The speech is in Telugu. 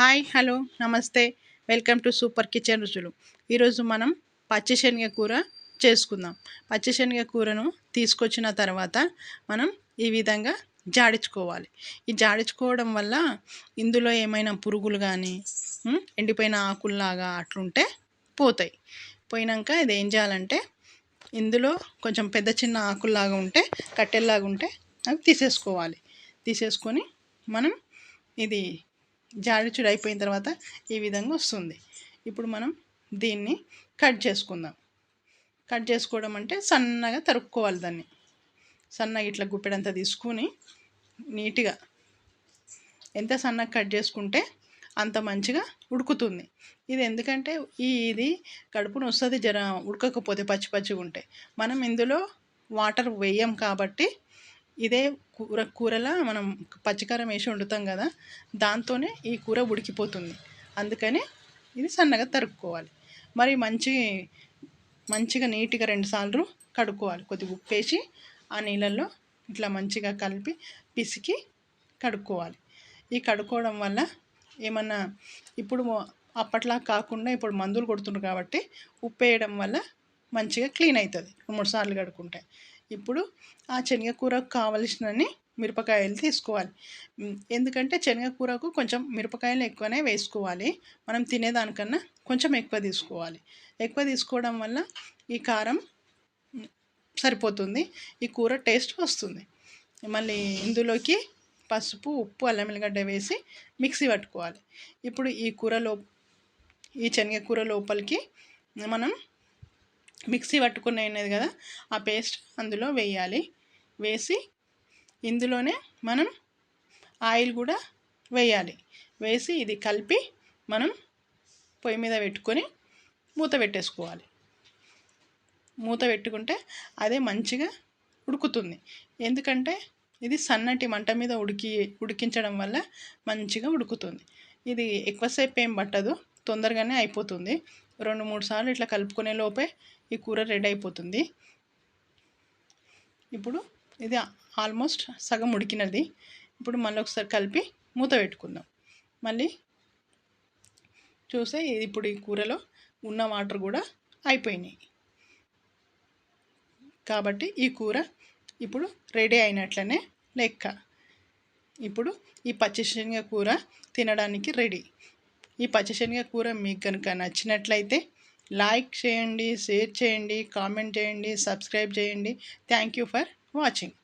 హాయ్ హలో నమస్తే. వెల్కమ్ టు సూపర్ కిచెన్ రుచులు. ఈరోజు మనం పచ్చిశనగ కూర చేసుకుందాం. పచ్చిశనగ కూరను తీసుకొచ్చిన తర్వాత మనం ఈ విధంగా జాడించుకోవాలి. ఈ జాడించుకోవడం వల్ల ఇందులో ఏమైనా పురుగులు కానీ ఎండిపోయిన ఆకుల్లాగా అట్లుంటే పోతాయి. పోయినాక ఇది ఏం చేయాలంటే ఇందులో కొంచెం పెద్ద చిన్న ఆకుల్లాగా ఉంటే కట్టెల్లాగా ఉంటే అవి తీసేసుకోవాలి. తీసేసుకొని మనం ఇది జాడిచుడు అయిపోయిన తర్వాత ఈ విధంగా వస్తుంది. ఇప్పుడు మనం దీన్ని కట్ చేసుకుందాం. కట్ చేసుకోవడం అంటే సన్నగా తరుక్కోవాలి దాన్ని. సన్నగా ఇట్లా గుప్పెడంతా తీసుకుని నీట్గా ఎంత సన్నగా కట్ చేసుకుంటే అంత మంచిగా ఉడుకుతుంది. ఇది ఎందుకంటే ఈ ఇది కడుపును వస్తుంది జర ఉడకకపోతే పచ్చి పచ్చిగా ఉంటే. మనం ఇందులో వాటర్ వేయం కాబట్టి ఇదే కూర కూరలా మనం పచ్చికారం వేసి వండుతాం కదా దాంతోనే ఈ కూర ఉడికిపోతుంది. అందుకని ఇది సన్నగా తరుక్కోవాలి. మరి మంచి మంచిగా నీట్గా రెండుసార్లు కడుక్కోవాలి. కొద్దిగా ఉప్పు వేసి ఆ నీళ్ళల్లో ఇట్లా మంచిగా కలిపి పిసికి కడుక్కోవాలి. ఈ కడుక్కోవడం వల్ల ఏమన్నా ఇప్పుడు అప్పట్లా కాకుండా ఇప్పుడు మందులు కొడుతుండ్రు కాబట్టి ఉప్పు వేయడం వల్ల మంచిగా క్లీన్ అవుతుంది మూడు సార్లు కడుక్కుంటే. ఇప్పుడు ఆ శనగకూరకు కావలసినన్ని మిరపకాయలు తీసుకోవాలి. ఎందుకంటే శనగకూరకు కొంచెం మిరపకాయలు ఎక్కువనే వేసుకోవాలి. మనం తినేదానికన్నా కొంచెం ఎక్కువ తీసుకోవాలి. ఎక్కువ తీసుకోవడం వల్ల ఈ కారం సరిపోతుంది. ఈ కూర టేస్ట్ వస్తుంది. మళ్ళీ ఇందులోకి పసుపు ఉప్పు అల్లం ఎల్లిగడ్డ వేసి మిక్సీ పట్టుకోవాలి. ఇప్పుడు ఈ కూరలో ఈ శనగ కూర లోపలికి మనం మిక్సీ పట్టుకుని అయినది కదా ఆ పేస్ట్ అందులో వేయాలి. వేసి ఇందులోనే మనం ఆయిల్ కూడా వేయాలి. వేసి ఇది కలిపి మనం పొయ్యి మీద పెట్టుకొని మూత పెట్టేసుకోవాలి. మూత పెట్టుకుంటే అదే మంచిగా ఉడుకుతుంది. ఎందుకంటే ఇది సన్నటి మంట మీద ఉడికి ఉడికించడం వల్ల మంచిగా ఉడుకుతుంది. ఇది ఎక్కువసేపు ఏం పట్టదు. తొందరగానే అయిపోతుంది. రెండు మూడు సార్లు ఇట్లా కలుపుకునే లోపే ఈ కూర రెడీ అయిపోతుంది. ఇప్పుడు ఇది ఆల్మోస్ట్ సగం ఉడికినది. ఇప్పుడు మళ్ళీ ఒకసారి కలిపి మూత పెట్టుకుందాం. మళ్ళీ చూస్తే ఇప్పుడు ఈ కూరలో ఉన్న వాటర్ కూడా అయిపోయినాయి. కాబట్టి ఈ కూర ఇప్పుడు రెడీ అయినట్లనే లెక్క. ఇప్పుడు ఈ పచ్చిశనగ కూర తినడానికి రెడీ. ఈ పచ్చశనగ కూర మీకు కనుక నచ్చినట్లయితే లైక్ చేయండి షేర్ చేయండి కామెంట్ చేయండి సబ్స్క్రైబ్ చేయండి. Thank you for watching